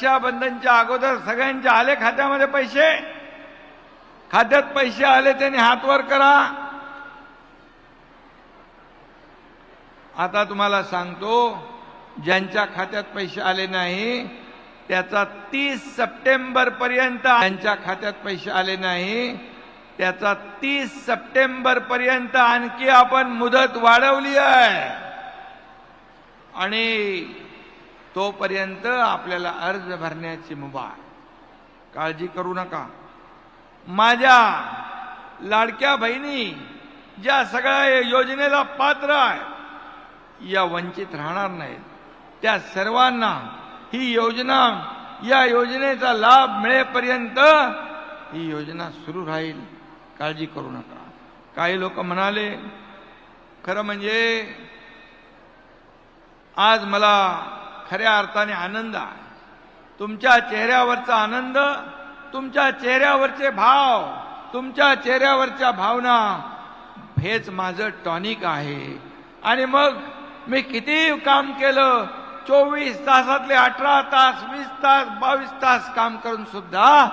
रक्षाबंधनच्या अगोदर सगळ्यांच्या आले खात्यामध्ये पैसे. खात्यात पैसे आले त्यांनी हात वर करा. आता तुम्हाला सांगतो ज्यांच्या खात्यात पैसे आले नाही त्याचा तीस सप्टेंबर पर्यंत ज्यांच्या खात्यात पैसे आले नाही त्याचा तीस सप्टेंबर पर्यंत आणखी आपण मुदत वाढवली आहे. आणि तोपर्यंत आपल्याला अर्ज भरण्याची मुभा काळजी करू नका. माझ्या लाडक्या बहिणी ज्या सगळ्या योजनेला पात्र आहे या वंचित राहणार नाहीत. त्या सर्वांना ही योजना या योजनेचा लाभ मिळेपर्यंत ही योजना सुरू राहील. काळजी करू नका. काही लोक म्हणाले खरं म्हणजे आज मला खऱ्या अर्थाने आनंद आहे. तुमच्या चेहऱ्यावरचा आनंद तुमच्या चेहऱ्यावरचे भाव तुमच्या चेहऱ्यावरच्या भावना हेच माझं टॉनिक आहे. आणि मग मी किती काम केलं? चोवीस तासातले अठरा तास वीस तास बावीस तास काम करून सुद्धा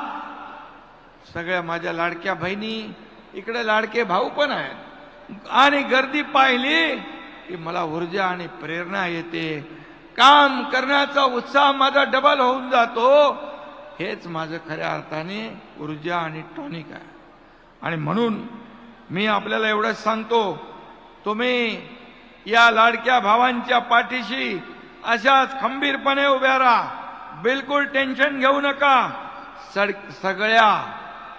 सगळ्या माझ्या लाडक्या बहिणी इकडे लाडके भाऊ पण आहेत. आणि गर्दी पाहिली की मला ऊर्जा आणि प्रेरणा येते. काम करण्याचा उत्साह माझा डबल होऊन जातो. हेच माझं खऱ्या अर्थाने ऊर्जा आणि टॉनिक आहे. आणि म्हणून मी आपल्याला एवढंच सांगतो तुम्ही या लाडक्या भावांच्या पाठीशी अशाच खंबीरपणे उभ्या राहा. बिलकुल टेन्शन घेऊ नका. सड सगळ्या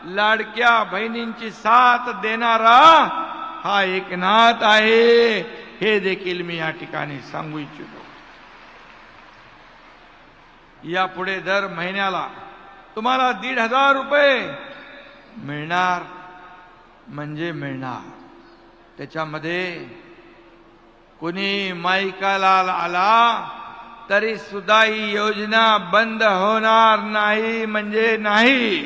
लाडक्या बहिणींची साथ देणारा हा एकनाथ आहे. हे देखील मी या ठिकाणी सांगू इच्छितो. यापुढे दर महिन्याला तुम्हाला दीड हजार रुपये मिळणार म्हणजे मिळणार. त्याच्यामध्ये कुणी माईकाला आला तरी सुद्धा ही योजना बंद होणार नाही म्हणजे नाही.